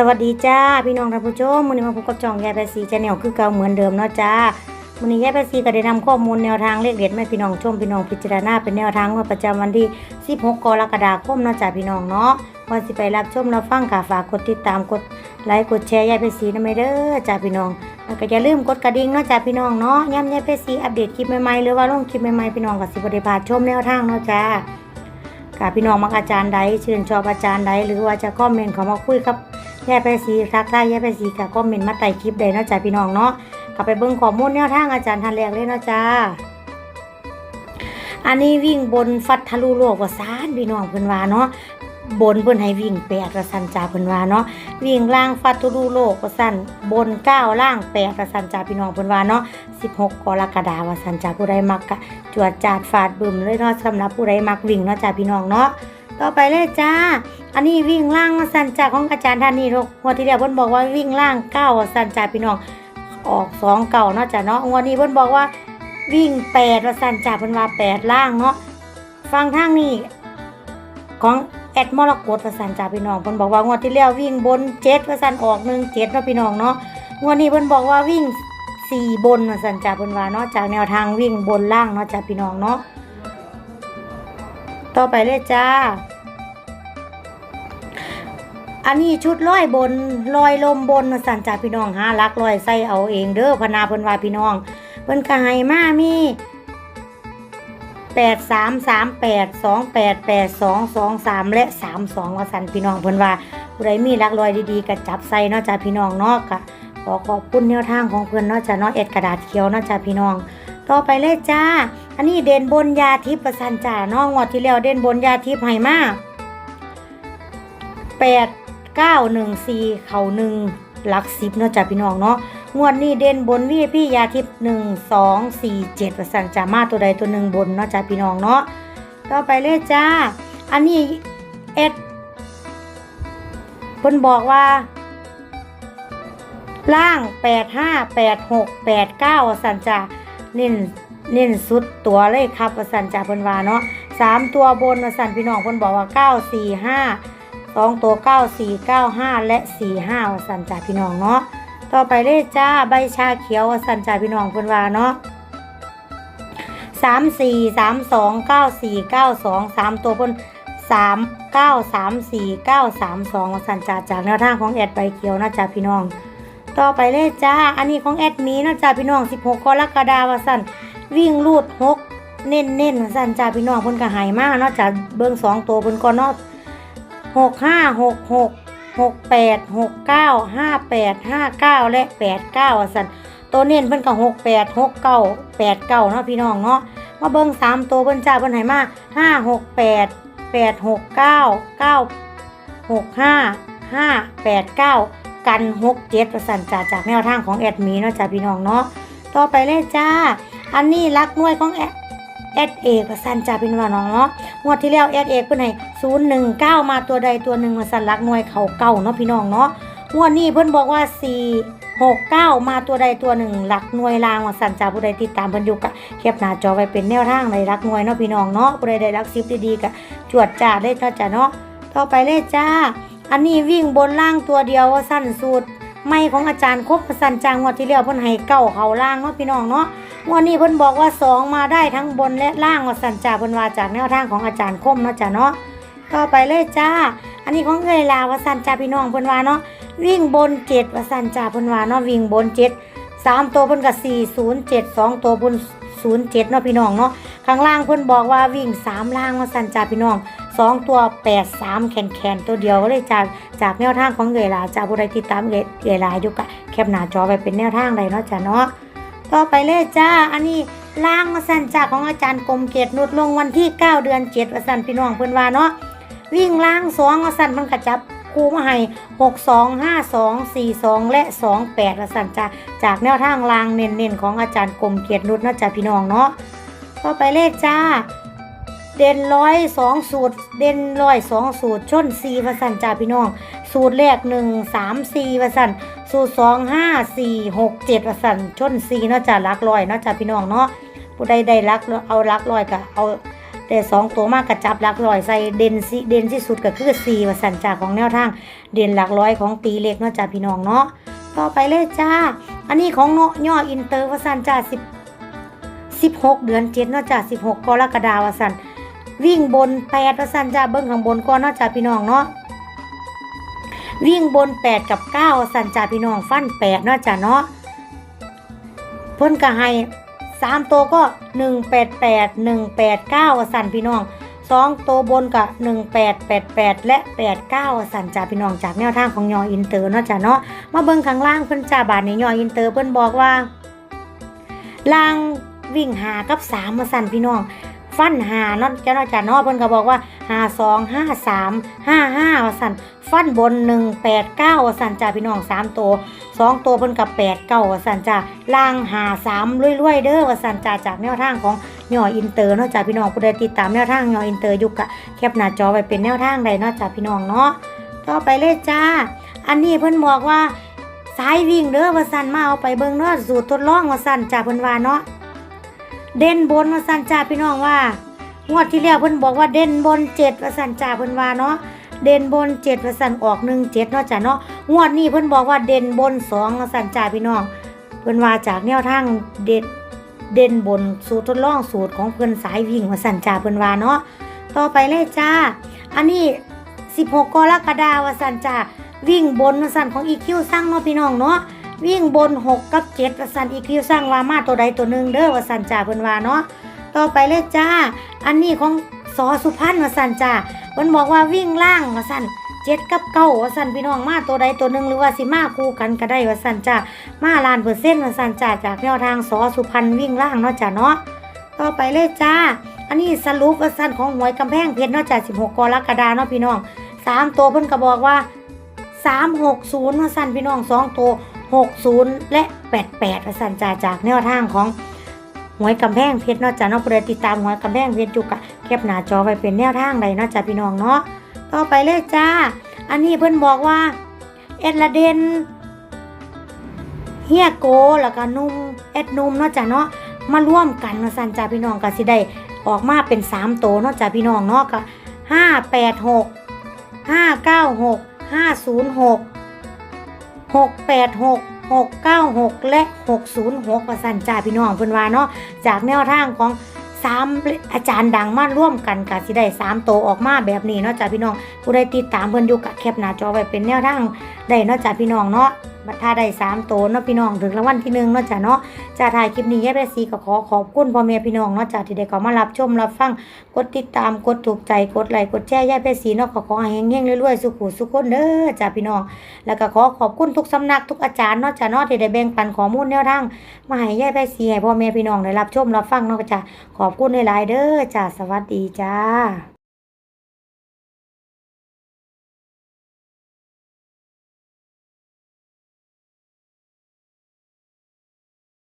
สวัสดีจ้าพี่น้องท่านผู้ชมมื้อนี้มาพบกับจ่องยายแปซีชาแนลคือเก่าเหมือนเดิมเนาะจ้ามื้อนี้ยายแปซีก็ได้นำข้อมูลแนวทางเลขเด็ดมาพี่น้องชมพี่น้องพิจารณาเป็นแนวทางงวดประจำวันที่ 16 กรกฎาคมเนาะจ้าพี่น้องเนาะก่อนสิไปรับชมรับฟังค่ะฝากกดติดตามกดไลค์กดแชร์ยายแปซีนะไม่เด้อจ้าพี่น้องแล้วก็อย่าลืมกดกระดิ่งเนาะจ้าพี่น้องเนาะย้ำยายแปซีอัปเดตคลิปใหม่ๆหรือว่าลงคลิปใหม่ๆพี่น้องก็สิบ่ได้พาชมแนวทางเนาะจ้าค่ะพี่น้องมักอาจารย์ใดชื่นชอบอาจารย์ใดหรือว่าจะคอมเมนต์เขามาคุยกับ แย่ไปสีทักทายแย่ไปสีกับคอมเมนต์มาใต้คลิปใดเนาะจ้าพี่น้องเนาะกลับไปเบิ่งข้อมูลแนวทางอาจารย์ทันแรกเลยเนาะจ้าอันนี้วิ่งบนฟัดทะลุโลกว่าซานพี่น้องเพิ่นว่าเนาะบนเพิ่นให้วิ่งแปดกระสันจ่าเพิ่นว่าเนาะวิ่งล่างฟัดทะลุโลกว่าซั่นบนเก้าล่างแปดกระสันจ่าพี่น้องเพิ่นว่าเนาะ16กกรกฎาว่าซั่นจ่าผู้ใดมักกะจวดจาดฟาดบึมเลยเนาะสำหรับผู้ใดมักวิ่งเนาะจ้าพี่น้องเนาะ ต่อไปเลยจ้า อันนี้วิ่งล่างสันจ่าของอาจารย์ท่านนี้ลูกงวดที่แล้วเพิ่นบอกว่าวิ่งล่างเก้าสันจ่าพี่น้อง ออกสองเก่าเนาะจ้าเนาะงวดนี้เพิ่นบอกว่าวิ่งแปดว่าสันจ่าเพิ่นว่าแปดล่างเนาะ ฟังทางนี้ของแอดมรกตว่าสันจ่าพี่น้องเพิ่นบอกว่างวดที่แล้ววิ่งบนเจ็ดว่าสันออกหนึ่งเจ็ดเนาะพี่น้องเนาะ งวดนี้เพิ่นบอกว่าวิ่งสี่บนว่าสันจ่าเพิ่นว่าเนาะจากแนวทางวิ่งบนล่างเนาะจ้าพี่น้องเนาะ ต่อไปเลยจ้า อันนี้ชุดร้อยบนลอยลมบนสันจ่าพี่น้องหาลักลอยใส่เอาเองเด้อพนาเพิ่นว่าพี่น้องเพิ่นก็ให้มามีแปดสามสามแปดสองแปดแปดสองสองสามและสามสองว่าสันพี่น้องเพิ่นว่าผู้ใดมีลักลอยดีๆก็จับใส่นาะจ้าพี่น้องนาะก็ขอขอบคุณแนวทางของเพื่อนนาะจ้ะเนาะเอ็ดกระดาษเขียวนาะจ้ะพี่น้อง ต่อไปเลยจ้า อันนี้เด่นบนยาทิพย์ประสันจ่านาะงวดที่แล้วเด่นบนยาทิพย์ให้มาแปดเก้าหนึ่งสี่เข่าหนึ่งหลักสิบเนาะจ้ะพี่น้องเนาะงวดนี้เด่นบนวีพี่ยาทิพย์หนึ่งสองสี่เจ็ดประสันจ่ามาตัวใดตัวหนึ่งบนเนาะจ้ะพี่น้องเนาะต่อไปเลยจ้า อันนี้เอ็ดเพิ่นบอกว่าล่าง 8 5 8 6 8 9 สันจ่า เน้นเน้นสุดตัวเลยครับว่าสันจ่าเพิ่นว่าเนาะสามตัวบนว่าสันพี่น้องเพิ่นบอกว่า9 4 5 2ตัว9 4 9 5และ4 5ว่าประสันจ่าพี่น้องเนาะต่อไปเลยจ้าใบชาเขียวว่าสันจ่าพี่น้องเพิ่นว่าเนาะสามสี่สามสองเก้าสี่เก้าสองสามตัวเพิ่นสามเก้าสามสี่เก้าสามสองประสันจ่าจากแนวทางของแอดใบเขียวนะจ้าพี่น้อง ต่อไปเลยจ้า อันนี้ของแอดมีเนาะจ้าพี่น้อง 16กรกฎาคมว่าสั่นวิ่งลูดหกเน้นเน้นสั่นจ้าพี่น้องเพิ่นก็ใหายมากเนาะจ้าเบิ่งสองตัวเพิ่นก็เนาะหกห้าหกหกหกแปดหกเก้าห้าแปดห้าเก้าและแปดเก้าสั่นตัวเน้นเพิ่นก็หกแปดหกเก้าแปดเก้าเนาะพี่น้องเนาะมาเบิ่งสามตัวเพิ่นจ้าเพิ่นหายมากห้าหกแปดแปดหกเก้าเก้าหกห้าห้าแปดเก้า กันหกเจ็ดประสันจ่าจากแนวทางของแอดมีเนาะจ้าพี่น้องเนาะต่อไปเลยจ้า อันนี้รักหน่วยของแอดแอดเอกประสันจ่าพี่น้องเนาะงวดที่แล้วแอดเอกเพิ่นให้ศูนย์หนึ่งเก้ามาตัวใดตัวหนึ่งประสันรักหน่วยเขาเก่าเนาะพี่น้องเนาะงวดนี้เพิ่นบอกว่าสี่หกเก้ามาตัวใดตัวหนึ่งหลักหน่วยลางว่าสันจ่าผู้ใดติดตามเพิ่นอยู่กะแคปหน้าจอไว้เป็นแนวทางในรักหน่วยเนาะพี่น้องเนาะผู้ใดได้รักซิปดีๆกะจวดจ้าได้เนาะจ้าเนาะต่อไปเลยจ้า อันนี้วิ่งบนล่างตัวเดียวว่าสั้นสุดไม่ของอาจารย์ครบสั้นจางงวดที่แล้วเพิ่นให้เก้าเขาล่างเนาะพี่น้องเนาะวดนี้เพิ่นบอกว่าสองมาได้ทั้งบนและล่างว่าสันจ่าเพิ่นว่าจากแนวทางของอาจารย์คมเนาะจ้ะเนาะต่อไปเลยจ้า อันนี้ของเอยลาว่าสันจ่าพี่น้องเพิ่นว่าเนาะวิ่งบนเจ็ดว่าสันจ่าเพิ่นว่าเนาะวิ่งบนเจ็ดสามตัวเพิ่นก็สี่ศูนย์เจ็ดสองตัวเพิ่นศูนย์เจ็ดเนาะพี่น้องเนาะข้างล่างเพิ่นบอกว่าวิ่งสามล่างว่าสันจ่าพี่น้อง สองตัวแปดสามแขนแขนตัวเดียวก็เลยจากจากแนวทางของเกลาจากผู้ใดติดตามเกลาอยู่กะแคปหน้าจอไปเป็นแนวทางใดเนาะจ้ะเนาะต่อไปเลยจ้า อันนี้ล่างมาสั่นจากของอาจารย์กรมเกียรตินุดลงวันที่ 9 เดือน7วันสั่นพี่น้องเพิ่นว่าเนาะวิ่งล่างสองมาสั่นมันกระจับคูมาให้6 2 5 2 4 2 และ 2 8วันสั่นจากจากแนวทางล่างเน้นๆของอาจารย์กรมเกียรตินุดเนาะจ้ะพี่น้องเนาะต่อไปเลขจ้า เด่นร้อยสองสูตร เด่นร้อยสองสูตรชนสี่ประสันจ่าพี่น้อง สูตรแรกหนึ่งสามสี่ประสันสูตรสองห้าสี่หกเจ็ดประสันชนสี่เนาะจ้ารักร้อยเนาะจ้าพี่น้องเนาะผู้ใดได้รักเอารักร้อยก็เอาแต่สองตัวมากกระจับหลักร้อยใส่เด่นสิเด่นที่สุดก็คือสี่ว่าสันจ่าของแนวทาง เด่นหลักร้อยของตีเล็กเนาะจ้าพี่น้องเนาะต่อไปเลยจ้า อันนี้ของเนาะย่ออินเตอร์ว่าสันจ่าสิบสิบหกเดือนเจ็ดเนาะจ้าสิบหกกรกฎาว่าสัน วิ่งบนแปดว่าสันจ้าเบิ้งข้างบนก่อนเนาะจ้าพี่น้องเนาะวิ่งบนแปดกับเก้าสันจ่าพี่น้องฟันแปดเนาะจ้าเนาะเพิ่นก็ให้สามตัวก็หนึ่งแปดแปดหนึ่งแปดเก้าสันพี่น้องสองตัวบนกับหนึ่งแปดแปดแปดและแปดเก้าสันจ่าพี่น้องจากแนวทางของยออินเตอร์เนาะจ้ะเนาะมาเบิ่งข้างล่างเพิ่นจ่าบาทในยออินเตอร์เพิ่นบอกว่าล่างวิ่งหากับสามมาสั่นพี่น้อง ฟันหาเนาะจ้ะเนาะจ้ะเนาะเพิ่นก็บอกว่าหาสองห้าสามห้าห้าสั่นฟันบนหนึ่งแปดเก้าสั่นจ่าพี่น้องสามตัวสองตัวเพิ่นกับแปดเก้าสั่นจ่าล่างหาสามรวยๆเด้อวสั่นจ่าจากแนวทางของยออินเตอร์เนาะจ้าพี่น้องผู้ใดติดตามแนวทางยออินเตอร์ยู่กะแคปหน้าจอไว้เป็นแนวทางใดเนาะจ้าพี่น้องเนาะต่อไปเลยจ้า อันนี้เพิ่นบอกว่าสายวิ่งเด้อว่าสั่นมาเอาไปเบิ่งเนาะสูตรทดลองว่าสั่นจ้าเพิ่นว่าเนาะ เด่นบนว่าสันจ้าพี่น้องว่างวดที่แล้วเพิ่นบอกว่าเด่นบนเจ็ดว่าสันจ้าเพิ่นว่าเนาะเด่นบนเจ็ดว่าสันออกหนึ่งเจ็ดเนาะจ้าเนาะงวดนี้เพิ่นบอกว่าเด่นบนสองว่าสันจ้าพี่น้องเพิ่นว่าจากแนวทางเด็ดเด่นบนสูตรทดลองสูตรของเพื่อนสายวิ่งมาสันจ่าเพื่อนว่าเนาะต่อไปเลยจ้า อันนี้ 16กรกฎาว่าสันจ่าวิ่งบนว่าสันของอีคิวสร้างเนาะพี่น้องเนาะ วิ่งบน 6 กับ7ว่าสันอีคิวสร้างวามาตัวใดตัวหนึ่งเด้อว่าสันจ่าเพื่อนว่าเนาะต่อไปเลยจ้า อันนี้ของสอสุพรรณว่าสันจ่าเพิ่นบอกว่าวิ่งล่างว่าสันเจ็ดกับเก้าว่าสันพี่น้องมาตัวใดตัวหนึ่งหรือว่าสิมาคู่กันก็ได้ว่าสันจ้ามาลานเปอร์เซ็นต์มาสันจ่าจากแนวทางสอสุพรรณวิ่งล่างเนาะจ้ะเนาะต่อไปเลยจ้า อันนี้สรุปว่าสันของหวยกำแพงเพชรเนาะจ้ะ16กกรกฎาเนาะพี่น้องสามตัวเพิ่นก็บอกว่า360ว่าสันพี่น้องสองตัว 60 และ 88ว่าสันจ่าจากแนวทางของหวยกำแพงเพชรเนาะจ้ะเนาะผู้ใดติดตามหวยกำแพงเพชรอยู่กะแคปหน้าจอไว้เป็นแนวทางใดเนาะจ้ะพี่น้องเนาะต่อไปเลยจ้า อันนี้เพิ่อนบอกว่า เอ็ดละเดนเฮียโกแล้วก็นุ่มแอดนุ่มเนาะจ้ะเนาะมาร่วมกันเนาะสันจ้าพี่น้องก็สิได้ออกมาเป็นสามโตวเนาะจ้ะพี่น้องเนาะก็ห้าแปดหกห้าเก้าหกห้าศูนย์หก หกแปดหกหกเก้าหกและหกศูนย์หกสันจ่าพี่น้องเพิ่นว่าเนาะจากแนวทางของสามอาจารย์ดังมาร่วมกันก็สิได้สามโตออกมาแบบนี้เนาะจ้าพี่น้องผู้ใดติดตามเพิ่นอยู่กับแคปหน้าจอไว้เป็นแนวทางได้เนาะจ้าพี่น้องเนาะ บัตรถ้าได้สามโตเนาะพี่น้องถึงรางวัลที่หนึ่งเนาะจ้ะเนาะจ้าถ่ายคลิปนี้ยายแปซีก็ขอขอบคุณพ่อแม่พี่น้องเนาะจ้าที่ได้เข้ามารับชมรับฟังกดติดตามกดถูกใจกดไลค์กดแชร์ยายแปซีเนาะก็ขอให้เฮงๆรวยๆสุขุสุขคนเด้อจ้าพี่น้อง แล้วก็ขอขอบคุณทุกสำนักทุกอาจารย์เนาะจ้าเนาะที่ได้แบ่งปันข้อมูลแนวทางมาให้ยายแปซีให้พ่อแม่พี่น้องได้รับชมรับฟังเนาะจ้าขอบคุณหลายๆเด้อจ้าสวัสดีจ้า